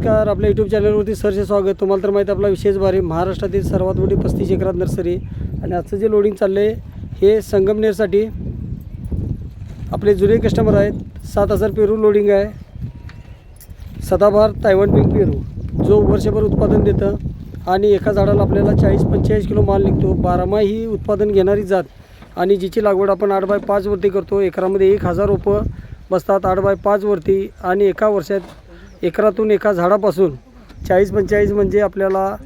नमस्कार आपल्या यूट्यूब चॅनलवरती सरचे स्वागत. तुम्हाला तर माहिती आपला विशेष भारी महाराष्ट्रातील सर्वात मोठी पस्तीस एकरात नर्सरी. आणि आजचं जे लोडिंग चाललं आहे हे संगमनेरसाठी आपले जुने कस्टमर आहेत. सात हजार पेरू लोडिंग आहे. सदाभार तायवन पिंक पेरू. जो वर्षभर उत्पादन देतं आणि एका झाडाला आपल्याला चाळीस पंचेचाळीस किलो माल निघतो. बारामाही उत्पादन घेणारी जात आणि जिची लागवड आपण आठ बाय पाचवरती करतो. एकरामध्ये एक हजार रोपं बसतात आठ बाय पाचवरती आणि एका वर्षात एकरातून एका झाडापासून चाळीस पंचेचाळीस म्हणजे आपल्याला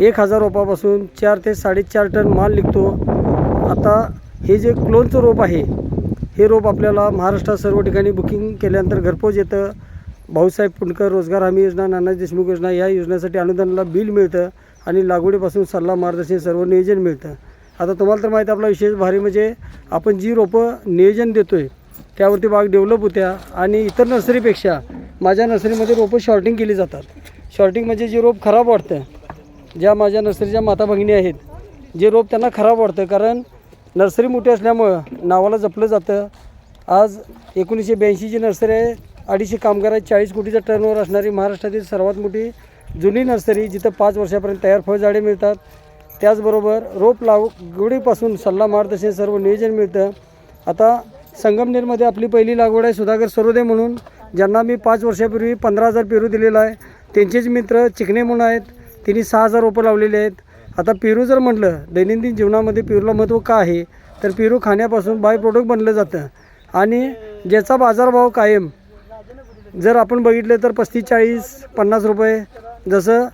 एक हजार रोपापासून चार ते साडेचार टन माल निघतो. आता हे जे क्लोनचं रोप आहे हे रोप आपल्याला महाराष्ट्रात सर्व ठिकाणी बुकिंग केल्यानंतर घरपोच येतं. भाऊसाहेब पुणकर रोजगार हमी योजना नाना देशमुख योजना या योजनेसाठी अनुदानाला बिल मिळतं आणि लागवडीपासून सल्ला मार्गदर्शन सर्व नियोजन मिळतं. आता तुम्हाला तर माहिती आपला विशेष भारी म्हणजे आपण जी रोपं नियोजन देतो आहे त्यावरती बाग डेव्हलप होत्या आणि इतर नर्सरीपेक्षा माझ्या नर्सरीमध्ये रोपं शॉर्टिंग केली जातात. शॉर्टिंग म्हणजे जे रोप खराब वाटतं ज्या माझ्या नर्सरीच्या माता भगिनी आहेत जे रोप त्यांना खराब वाटतं कारण नर्सरी मोठी असल्यामुळं नावाला जपलं जातं. आज एकोणीसशे ब्याऐंशीची नर्सरी आहे अडीचशे कामगार आहेत चाळीस कोटीचा टर्नओव्हर असणारी महाराष्ट्रातील सर्वात मोठी जुनी नर्सरी जिथं पाच वर्षापर्यंत तयार फळझाडे मिळतात. त्याचबरोबर रोप लागवडीपासून सल्ला मार्गदर्शन सर्व नियोजन मिळतं. आता संगमनेरमध्ये आपली पहिली लागवड आहे सुधाकर सरोदे म्हणून. ज्यांना मी पाच वर्षापूर्वी पंधरा हजार पेरू दिलेला आहे त्यांचेच मित्र चिकणे म्हणून आहेत त्यांनी सहा हजार रोपं लावलेले आहेत. आता पेरू जर म्हटलं दैनंदिन जीवनामध्ये पेरूला महत्त्व का आहे? तर पेरू खाण्यापासून बाय प्रोडक्ट बनलं जातं. आणि ज्याचा बाजारभाव कायम जर आपण बघितलं तर पस्तीस चाळीस पन्नास रुपये जसं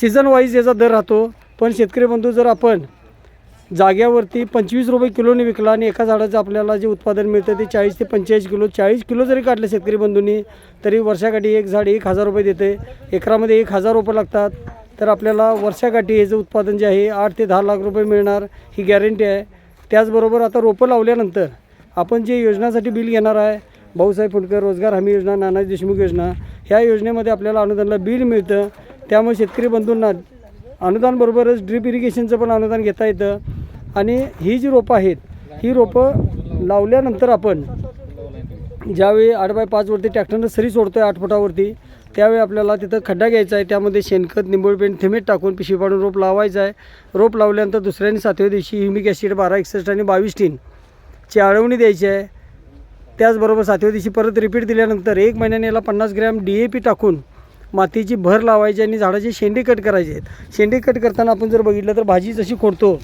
सीझन वाईज याचा दर राहतो. पण शेतकरी बंधू जर आपण जाग्यावरती पंचवीस रुपये किलोने विकला आणि एका झाडाचं आपल्याला जे उत्पादन मिळतं ते चाळीस ते पंचेचाळीस किलो चाळीस किलो जरी काढलं शेतकरी बंधूंनी तरी वर्षाकाठी एक झाड एक हजार रुपये देते. एकरामध्ये एक हजार रुपये लागतात. तर आपल्याला वर्षाकाठी याचं उत्पादन जे आहे आठ ते दहा लाख रुपये मिळणार ही गॅरंटी आहे. त्याचबरोबर आता रोपं लावल्यानंतर आपण जे योजनासाठी बिल घेणार आहे भाऊसाहेब फुंडकर रोजगार हमी योजना नानाजी देशमुख योजना ह्या योजनेमध्ये आपल्याला अनुदानाला बिल मिळतं. त्यामुळे शेतकरी बंधूंना अनुदानबरोबरच ड्रीप इरिगेशनचं पण अनुदान घेता येतं. आणि ही जी रोपं आहेत ही रोपं लावल्यानंतर आपण ज्यावेळी आठ बाय पाचवरती ट्रॅक्टरनं सरी सोडतो आहे आठ फुटावरती त्यावेळी आपल्याला तिथं खड्डा घ्यायचा आहे. त्यामध्ये शेणखत निंबोळ पेंट थिमेट टाकून पिशवी पाडून रोप लावायचं आहे. रोप लावल्यानंतर दुसऱ्या आणि सातव्या दिवशी ह्युमिक ॲसिड बारा एकसष्ट आणि बावीस टीन ची आळवणी द्यायची आहे. त्याचबरोबर सातव्या दिवशी परत रिपीट दिल्यानंतर एक महिन्याने याला पन्नास ग्रॅम डी ए पी टाकून मातीची भर लावायची आणि झाडाचे शेंडे कट करायचे आहेत. शेंडे कट करताना आपण जर बघितलं तर भाजी जशी खोडतो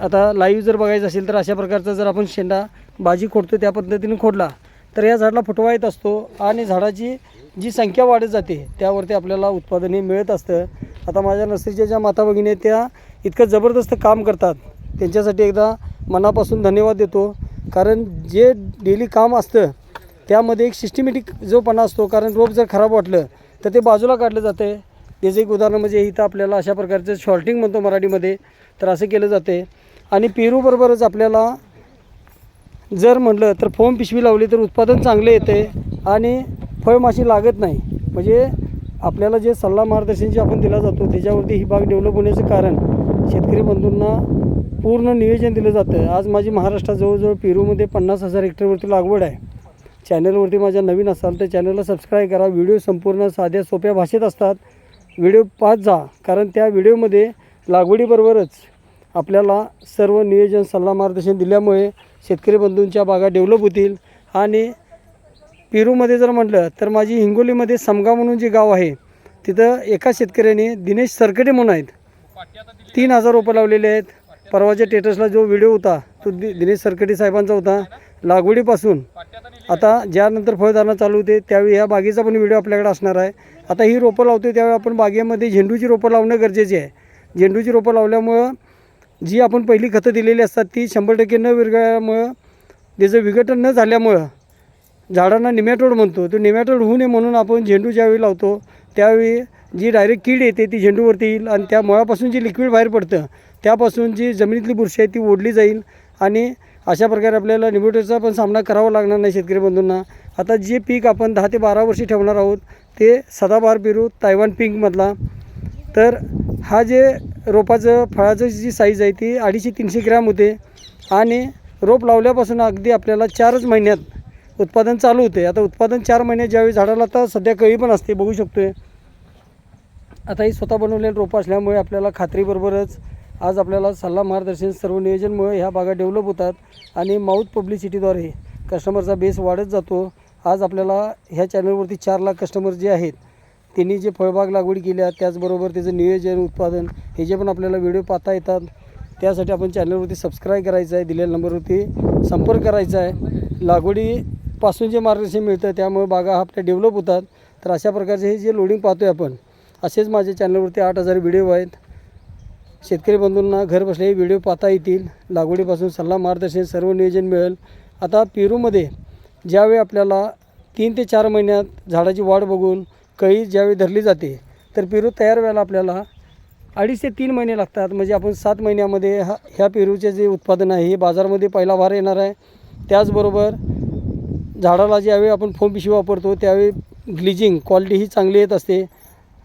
आता लाईव्ह जर बघायचं असेल तर अशा प्रकारचा जर आपण शेंडा भाजी खोडतो त्या पद्धतीने खोडला तर या झाडाला फुटवा येत असतो आणि झाडाची जी संख्या वाढत जाते त्यावरती आपल्याला उत्पादन हे मिळत असतं. आता माझ्या नर्सरीच्या ज्या माता भगिनी आहेत त्या इतकं जबरदस्त काम करतात. त्यांच्यासाठी एकदा मनापासून धन्यवाद देतो. कारण जे डेली काम असतं त्यामध्ये एक सिस्टमॅटिक जोपणा असतो कारण रोप जर खराब वाटलं तर ते बाजूला काढलं जातं. आहे त्याचं एक उदाहरण म्हणजे इथं आपल्याला अशा प्रकारचं शॉर्टिंग म्हणतो मराठीमध्ये. तर असं केलं जाते. आणि पेरूबरोबरच आपल्याला जर म्हटलं तर फोम पिशवी लावली तर उत्पादन चांगले येते आणि फळमाशी लागत नाही. म्हणजे आपल्याला जे सल्ला मार्गदर्शन जे आपण दिला जातो त्याच्यावरती ही बाग डेव्हलप होण्याचं कारण शेतकरी बंधूंना पूर्ण नियोजन दिलं जातं. आज माझी महाराष्ट्रात जवळजवळ पेरूमध्ये पन्नास हजार हेक्टरवरती लागवड आहे. चॅनलवरती माझ्या नवीन असाल तर चॅनलला सबस्क्राईब करा. व्हिडिओ संपूर्ण साध्या सोप्या भाषेत असतात. व्हिडिओ पाहत जा कारण त्या व्हिडिओमध्ये लागवडीबरोबरच आपल्याला सर्व नियोजन सल्ला मार्गदर्शन दिल्यामुळे शेतकरी बंधूंच्या बागा डेव्हलप होतील. आणि पेरूमध्ये जर म्हटलं तर माझी हिंगोलीमध्ये समगाव म्हणून जे गाव आहे तिथं एका शेतकऱ्याने दिनेश सरकटे म्हणून आहेत. तीन हजार रोपं लावलेले आहेत. परवाच्या टेटसला जो व्हिडिओ होता तो दि दिनेश सरकटे साहेबांचा होता. लागवडीपासून आता ज्यानंतर फळधारणा चालू होते त्यावेळी ह्या बागेचा पण व्हिडिओ आपल्याकडे असणार आहे. आता ही रोपं लावतो त्यावेळी आपण बागेमध्ये झेंडूची रोपं लावणं गरजेचे आहे. झेंडूची रोपं लावल्यामुळं जी आपण पहिली खतं दिलेली असतात ती शंभर टक्के न विरघळल्यामुळं त्याचं विघटन न झाल्यामुळं झाडांना निमॅटोड म्हणतो तो निमॅटोड होऊ नये म्हणून आपण झेंडू ज्यावेळी लावतो त्यावेळी जी डायरेक्ट कीड येते ती झेंडूवरती येईल आणि त्या मुळापासून जी लिक्विड बाहेर पडतं त्यापासून जी जमिनीतली बुरशी आहे ती ओढली जाईल आणि अशा प्रकारे आपल्याला निमोटेचा पण सामना करावा लागणार नाही शेतकरी बंधूंना. आता जे पीक आपण दहा ते बारा वर्षी ठेवणार आहोत ते सदाबहार पेरू तायवान पिंकमधला तर हा जे रोपाचं फळाचं जी साईज आहे ती अडीचशे तीनशे ग्रॅम होते. आणि रोप लावल्यापासून अगदी आपल्याला चारच महिन्यात उत्पादन चालू होते. आता उत्पादन चार महिने ज्यावेळी झाडाला आता सध्या कळी पण असते बघू शकतोय. आता ही स्वतः बनवलेली रोपं असल्यामुळे आपल्याला खात्रीबरोबरच आज आपल्याला सल्ला मार्गदर्शन सर्व नियोजनमुळे ह्या बागा डेव्हलप होतात आणि माऊथ पब्लिसिटीद्वारे कस्टमरचा बेस वाढत जातो. आज आपल्याला ह्या चॅनलवरती चार लाख कस्टमर जे आहेत त्यांनी जे फळबाग लागवड केल्या त्याचबरोबर त्याचं नियोजन उत्पादन हे जे पण आपल्याला व्हिडिओ पाहता येतात त्यासाठी आपण चॅनलवरती सबस्क्राईब करायचं आहे दिलेल्या नंबरवरती संपर्क करायचा आहे. लागवडीपासून जे मार्गदर्शन मिळतं त्यामुळे बागा आपल्या डेव्हलप होतात. तर अशा प्रकारचे हे जे लोडिंग पाहतो आहे आपण असेच माझ्या चॅनलवरती आठ हजार व्हिडिओ आहेत. शेतकरी बंधूंना घर बसल्या व्हिडिओ पाहता येतील. लागवडीपासून सल्ला मार्गदर्शन सर्व नियोजन मिळेल. आता पेरूमध्ये ज्यावेळी आपल्याला तीन ते चार महिन्यात झाडाची वाढ बघून कळी ज्यावेळी धरली जाते तर पेरू तयार व्हायला आपल्याला अडीच ते तीन महिने लागतात. म्हणजे आपण सात महिन्यामध्ये हा ह्या पेरूचे जे उत्पादन आहे हे बाजारामध्ये पहिला भार येणार आहे. त्याचबरोबर झाडाला ज्यावेळी आपण फोम पिशवी वापरतो त्यावेळी ग्लिजिंग क्वालिटी ही चांगली येत असते.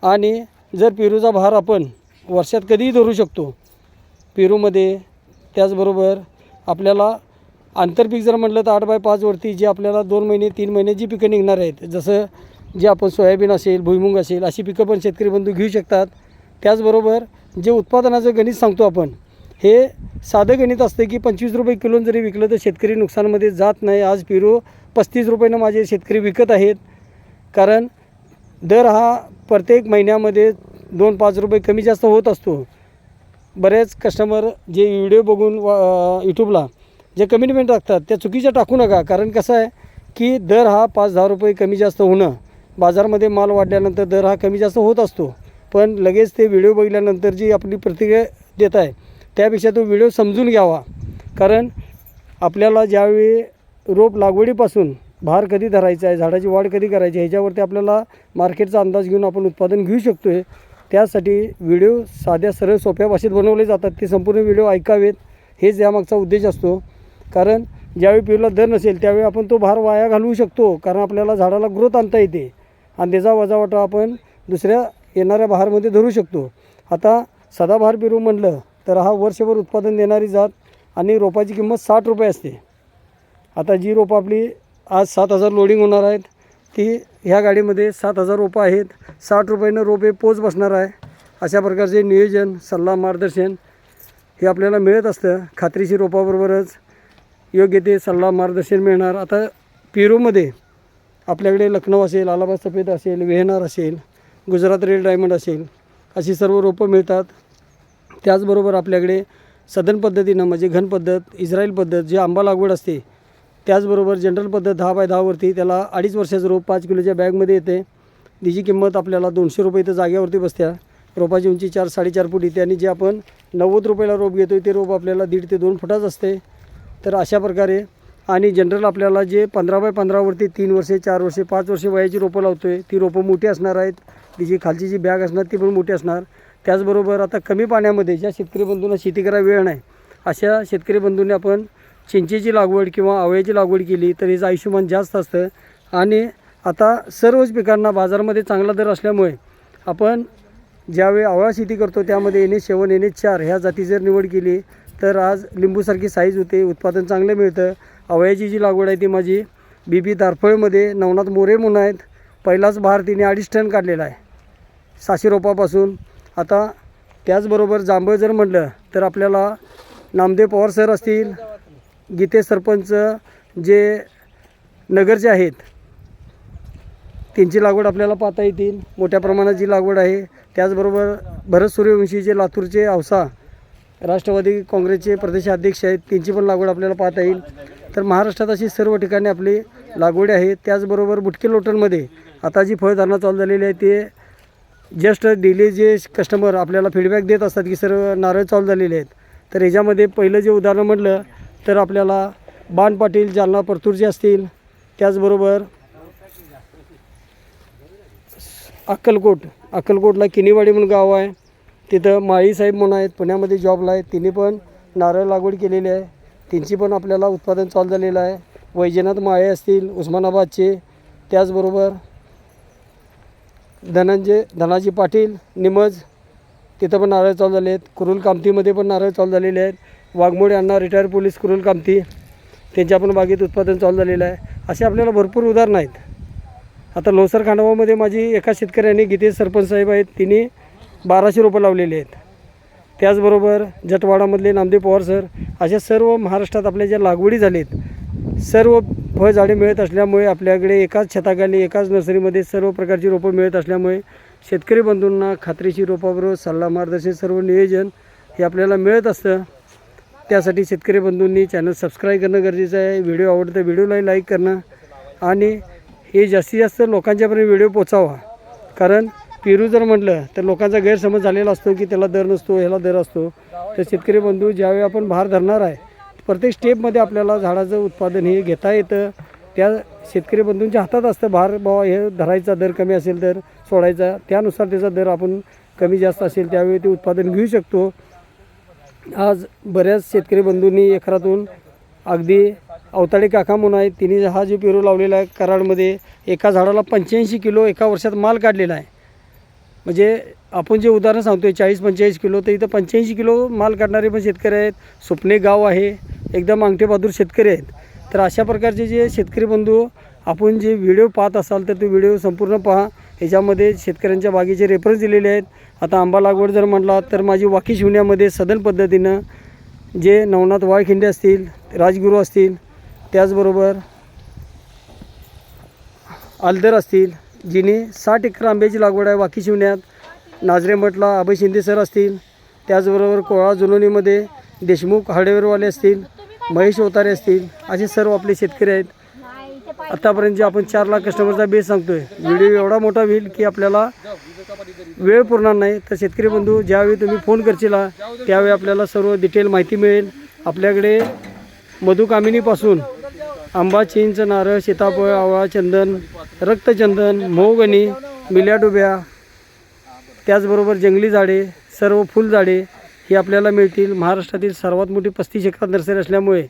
आणि जर पेरूचा भार आपण वर्षात कधीही धरू शकतो. पेरूमध्ये त्याचबरोबर आपल्याला आंतरपीक जर म्हटलं तर आठ बाय पाचवरती जे आपल्याला दोन महिने तीन महिने जी पिकं निघणार आहेत जसं जे आपण सोयाबीन असेल भुईमुंग असेल अशी पिकं पण शेतकरी बंधू घेऊ शकतात. त्याचबरोबर जे उत्पादनाचं गणित सांगतो आपण हे साधं गणित असतं की पंचवीस रुपये किलो जरी विकलं तर शेतकरी नुकसानमध्ये जात नाही. आज पेरू पस्तीस रुपयानं माझे शेतकरी विकत आहेत. कारण दर हा प्रत्येक महिन्यामध्ये दोन पाच रुपये कमी जास्त होत असतो. बरेच कस्टमर जे व्हिडिओ बघून यूट्यूबला जे कमिटमेंट टाकतात त्या चुकीच्या टाकू नका. कारण कसं आहे की दर हा पाच दहा रुपये कमी जास्त होणं बाजारमध्ये माल वाढल्यानंतर दर हा कमी जास्त होत असतो. पण लगेच ते व्हिडिओ बघितल्यानंतर जी आपली प्रतिक्रिया देत आहे त्यापेक्षा तो व्हिडिओ समजून घ्यावा. कारण आपल्याला ज्यावेळी रोप लागवडीपासून भार कधी धरायचा आहे झाडाची वाढ कधी करायची आहे ह्याच्यावरती आपल्याला मार्केटचा अंदाज घेऊन आपण उत्पादन घेऊ शकतो आहे त्यासाठी व्हिडिओ साध्या सरळ सोप्या भाषेत बनवले जातात. ते संपूर्ण व्हिडिओ ऐकावेत हेच यामागचा उद्देश असतो. कारण ज्यावेळी पेरूला दर नसेल त्यावेळी आपण तो भार वाया घालवू शकतो कारण आपल्याला झाडाला ग्रोथ आणता येते. आणि त्याचा वजावाटा आपण दुसऱ्या येणाऱ्या बहारमध्ये धरू शकतो. आता सदाबहार पेरू म्हणलं तर हा वर्षभर उत्पादन देणारी जात आणि रोपाची किंमत साठ रुपये असते. आता जी रोपं आपली आज सात हजार लोडिंग होणार आहेत ती ह्या गाडीमध्ये सात हजार रोपं आहेत. साठ रुपयानं रोपे पोच बसणार आहे. अशा प्रकारचे नियोजन सल्ला मार्गदर्शन हे आपल्याला मिळत असतं. खात्रीशीर रोपाबरोबरच योग्य ते सल्ला मार्गदर्शन मिळणार. आता पेरूमध्ये आपल्याकडे लखनौ असेल अलाहाबाद सफेद असेल वेहनार असेल गुजरात रेड डायमंड असेल अशी सर्व रोपं मिळतात. त्याचबरोबर आपल्याकडे सदन पद्धतीनं म्हणजे घन पद्धत इस्रायल पद्धत जी आंबा लागवड असते त्याचबरोबर जनरल पद्धत दहा बाय दहावरती त्याला अडीच वर्षाचं रोप पाच किलोच्या बॅगमध्ये येते. तिची किंमत आपल्याला दोनशे रुपये इथं जाग्यावरती बसत्या. रोपाची उंची चार साडेचार फूट येते आणि जे आपण नव्वद रुपयाला रोप घेतो ते रोप आपल्याला दीड ते दोन फुटाच असते. तर अशा प्रकारे आणि जनरल आपल्याला जे पंधरा बाय पंधरावरती तीन वर्षे चार वर्षे पाच वर्षे वयाची रोपं लावतो आहे ती रोपं मोठी असणार आहेत. तिची खालची जी बॅग असणार ती पण मोठी असणार. त्याचबरोबर आता कमी पाण्यामध्ये ज्या शेतकरी बंधूंना शेती करायला वेळ नाही अशा शेतकरी बंधूंनी आपण चिंचेची लागवड किंवा आवळ्याची लागवड केली तर हिचं आयुष्यमान जास्त असतं. आणि आता सर्वच पिकांना बाजारामध्ये चांगला दर असल्यामुळे आपण ज्यावेळी आवळा शेती करतो त्यामध्ये N S seven N H चार ह्या जाती जर निवड केली तर आज लिंबूसारखी साईज होते उत्पादन चांगलं मिळतं. आवळ्याची जी लागवड आहे ती माझी बी बी तारफळमध्ये नवनाथ मोरे म्हणून आहेत. पहिलाच भार तिने अडीच टन काढलेला आहे. साशे रोपापासून. आता त्याचबरोबर जांभळ जर म्हटलं तर आपल्याला नामदेव पवार सर असतील गीते सरपंच जे नगरचे आहेत त्यांची लागवड आपल्याला पाहता येतील. मोठ्या प्रमाणात जी लागवड आहे त्याचबरोबर भरत सूर्यवंशी जे लातूरचे औसा राष्ट्रवादी काँग्रेसचे प्रदेशाध्यक्ष आहेत त्यांची पण लागवड आपल्याला पाहता येईल. तर महाराष्ट्रात अशी सर्व ठिकाणी आपली लागवडी आहे. त्याचबरोबर बुटके लोटनमध्ये आता जी फळधारणा चालू झालेली आहे ते जस्ट डेली जे कस्टमर आपल्याला फीडबॅक देत असतात की सर नारळ चालू झालेले आहेत. तर याच्यामध्ये पहिलं जे उदाहरण म्हटलं तर आपल्याला बाण पाटील जालना परतूरचे असतील. त्याचबरोबर अक्कलकोट. अक्कलकोटला किनीवाडी म्हणून गाव आहे. तिथं माळीसाहेब म्हणून आहेत. पुण्यामध्ये जॉबला आहेत. तिने पण नारळ लागवड केलेली आहे. त्यांची पण आपल्याला उत्पादन चालू झालेलं आहे. वैजनाथ माळे असतील उस्मानाबादचे. त्याचबरोबर धनंजय धनाजी पाटील निमज तिथं पण नारळ चालू झाले आहेत कुरुल कामतीमध्ये पण नारळ चालू झालेले आहेत. Waghmode Anna retire police Kurul Kamati. त्यांच्या पण बागेत उत्पादन चालू झालेलं आहे. असे आपल्याला भरपूर उदाहरणं आहेत. आता लोसर खांडवामध्ये माझी एका शेतकऱ्याने गीते सरपंच साहेब आहेत. तिने बाराशे रोपं लावलेली आहेत. त्याचबरोबर जटवाडामधले नामदेव पवार सर अशा सर्व महाराष्ट्रात आपल्या ज्या लागवडी झालेत सर्व फळझाडे मिळत असल्यामुळे आपल्याकडे एकाच छताखाली एकाच नर्सरीमध्ये सर्व प्रकारची रोपं मिळत असल्यामुळे शेतकरी बंधूंना खात्रीशी रोपाबरोबर सल्ला मार्गदर्शन सर्व नियोजन हे आपल्याला मिळत असतं. त्यासाठी शेतकरी बंधूंनी चॅनल सबस्क्राईब करणं गरजेचं आहे. व्हिडिओ आवडतं व्हिडिओलाही लाईक करणं आणि हे जास्तीत जास्त लोकांच्यापर्यंत व्हिडिओ पोचावा कारण पेरू जर म्हटलं तर लोकांचा गैरसमज झालेला असतो की त्याला दर नसतो ह्याला दर असतो. तर शेतकरी बंधू ज्यावेळी आपण भार धरणार आहे प्रत्येक स्टेपमध्ये आपल्याला झाडाचं उत्पादन हे घेता येतं. त्या शेतकरी बंधूंच्या हातात असतं भार बाबा हे धरायचा दर कमी असेल तर सोडायचा. त्यानुसार त्याचा दर आपण कमी जास्त असेल त्यावेळी ते उत्पादन घेऊ शकतो. आज बऱ्याच शेतकरी बंधूंनी एकरातून अगदी अवताडे काका म्हणून आहे तिने हा जो पेरू लावलेला आहे कराडमध्ये एका झाडाला पंच्याऐंशी किलो एका वर्षात माल काढलेला आहे. म्हणजे आपण जे उदाहरण सांगतो आहे चाळीस पंचेचाळीस किलो तर इथं पंच्याऐंशी किलो माल काढणारे पण शेतकरी आहेत. सुपणे गाव आहे एकदम अंगठे बहादूर शेतकरी आहेत. तर अशा प्रकारचे जे शेतकरी बंधू आपण जे व्हिडिओ पाहत असाल तर तो व्हिडिओ संपूर्ण पहा. ह्याच्यामध्ये शेतकऱ्यांच्या बागेचे रेफरन्स दिलेले आहेत. आता आंबा लागवड जर म्हटला तर माझी वाकी शिवण्यामध्ये सदन पद्धतीनं जे नवनाथ वाळखिंडे असतील राजगुरू असतील त्याचबरोबर आलदर असतील जिने साठ एकर आंब्याची लागवड आहे वाकी शिवण्यात नाजरे मठला अभय शिंदे सर असतील त्याचबरोबर कोळा जुनोनीमध्ये देशमुख हार्डवेअरवाले असतील महेश ओतारे असतील असे सर्व आपले शेतकरी आहेत. आत्तापर्यंत जे आपण चार लाख कस्टमरचा बेस सांगतोय व्हिडिओ एवढा मोठा होईल की आपल्याला वेळ पुरणार नाही. तर शेतकरी बंधू ज्यावेळी तुम्ही फोन करशील त्यावेळी आपल्याला सर्व डिटेल माहिती मिळेल. आपल्याकडे मधुकामिनीपासून आंबा चिंच नारळ सीताफळ आवळा चंदन रक्तचंदन मोहगणी मिल्याडुब्या त्याचबरोबर जंगली झाडे सर्व फुलझाडे ही आपल्याला मिळतील. महाराष्ट्रातील सर्वात मोठी पस्तीस एकर नर्सरी असल्यामुळे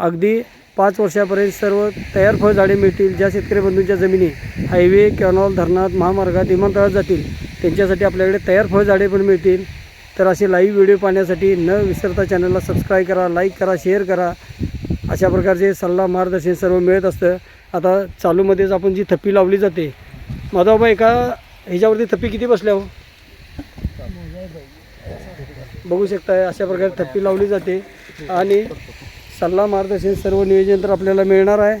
अगदी पाच वर्षापर्यंत सर्व तयार फळझाडे मिळतील ज्या शेतकरी बंधूंच्या जमिनी हायवे कॅनॉल धरणात महामार्गात विमानतळात जातील. त्यांच्यासाठी आपल्याकडे तयार फळझाडे पण मिळतील. तर असे लाईव्ह व्हिडिओ पाहण्यासाठी न विसरता चॅनलला सबस्क्राईब करा लाईक करा शेअर करा. अशा प्रकारचे सल्ला मार्गदर्शन सर्व मिळत असतं. आता चालूमध्येच आपण जी थप्पी लावली जाते. माधवबा एका ह्याच्यावरती थप्पी किती बसल्या हो? बघू शकताय अशा प्रकारे थप्पी लावली जाते. आणि सल्ला मार्गदर्शन सर्व नियोजन तर आपल्याला मिळणार आहे.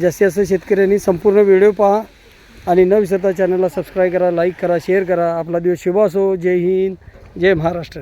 जास्तीत जास्त शेतकऱ्यांनी संपूर्ण व्हिडिओ पहा आणि न विसरता चॅनलला सबस्क्राईब करा लाईक करा शेअर करा. आपला दिवस शुभ असो. जय हिंद. जय महाराष्ट्र.